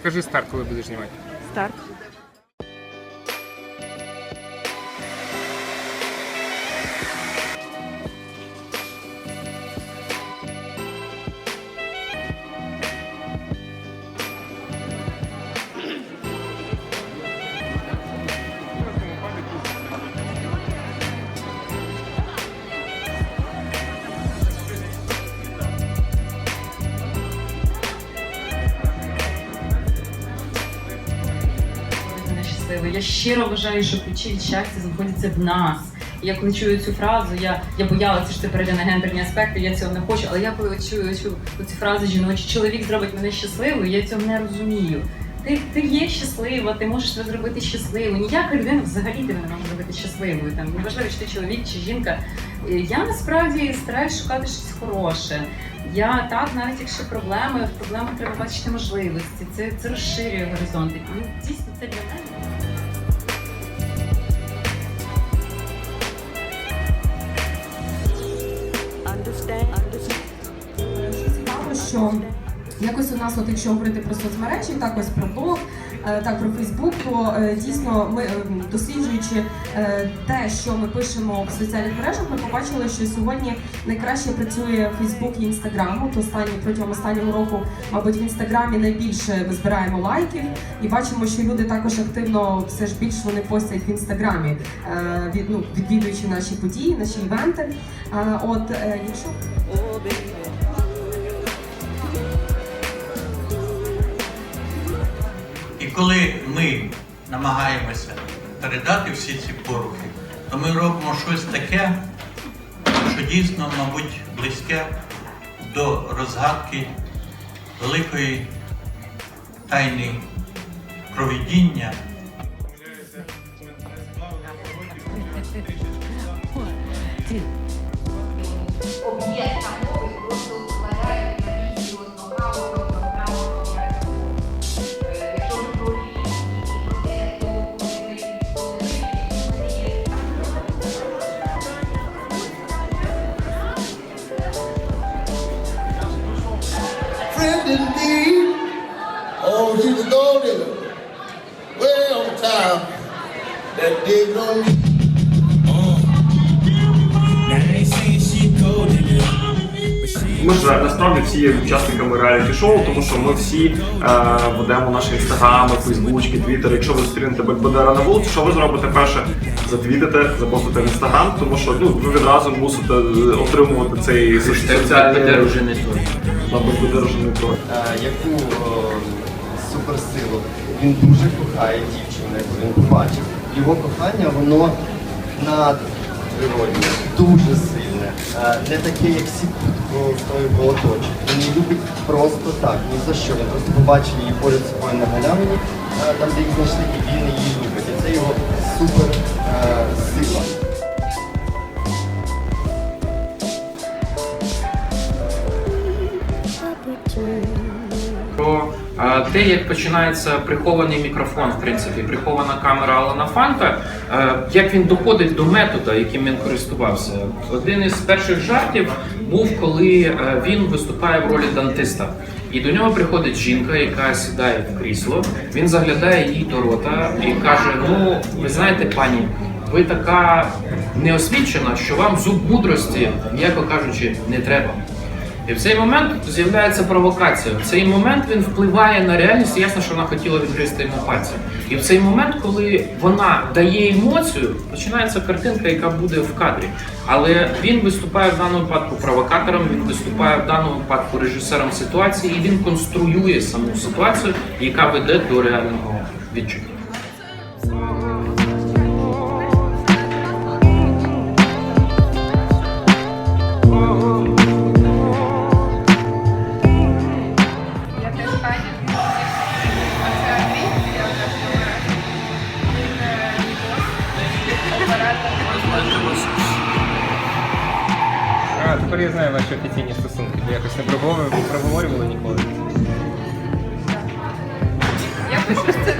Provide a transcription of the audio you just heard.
Скажи старт, коли будеш знімати. Старт. Мене. Я щиро вважаю, що ключі від щастя знаходяться в нас. І я коли чую цю фразу, я, я боялася, що це перейде на гендерні аспекти, я цього не хочу. Але я коли чую цю, цю фразу жіночі, чоловік зробить мене щасливою, я цього не розумію. Ти, ти є щаслива, ти можеш себе зробити щасливою. Ніяка людина взагалі тебе не може зробити щасливою. Там неважливо, чи ти чоловік чи жінка. Е, Я насправді стараюсь шукати щось хороше. Я так, навіть якщо проблеми, в проблемах треба бачити можливості. Це, це розширює горизонти. Ну, дійсно, це для мене. що якось у нас, от якщо говорити про соцмережі, так ось про блог, е, так про Фейсбук, то е, дійсно ми е, досліджуючи те, що ми пишемо в соціальних мережах, ми побачили, що сьогодні найкраще працює Фейсбук і Інстаграм. От останні протягом останнього року, мабуть, в інстаграмі найбільше ми збираємо лайків, і бачимо, що люди також активно все ж більш вони постять в інстаграмі, від, ну, відвідуючи наші події, наші івенти. От якщо коли ми намагаємося передати всі ці порухи, то ми робимо щось таке, що дійсно, мабуть, близьке до розгадки великої тайни провідіння. Indeed. Oh, she's a gold digger. Way on time. That dig on me. Ми ж насправді всі є учасниками реаліті-шоу, тому що ми всі е, ведемо наші інстаграми, фейсбучки, твіттери. Якщо ви зустрінете Бекбедера на вулиці, що ви зробите перше? Затвітите, запостите в інстаграм, тому що ну ви відразу мусите е, отримувати цей со- соціальний вже не той. Е, яку е, суперсилу. Він дуже кохає дівчину, яку він побачив. Його кохання, воно надприродне, дуже сильне, Е, не таке, як всі хто його оточує. Він її любить просто так, ні за що. Він просто побачив її поряд з собою на галявині, там де їх знайшли, і він її любить. І це його супер сила. Те, як починається прихований мікрофон, в принципі, прихована камера Алана Фанка, е, як він доходить до метода, яким він користувався. Один із перших жартів був, коли е, він виступає в ролі дантиста. І до нього приходить жінка, яка сідає в крісло. Він заглядає їй до рота і каже: Ну, ви знаєте, пані, ви така неосвічена, що вам зуб мудрості, м'яко кажучи, не треба. І в цей момент з'являється провокація. В цей момент він впливає на реальність. Ясно, що вона хотіла відгризти йому пальці. І в цей момент, коли вона дає емоцію, починається картинка, яка буде в кадрі. Але він виступає в даному випадку провокатором, він виступає в даному випадку режисером ситуації, і він конструює саму ситуацію, яка веде до реального відчуття. Тепер я знаю ваші офіційні стосунки. бо якось не проговорювали, проговорювали ніколи. Я пишу сценарій.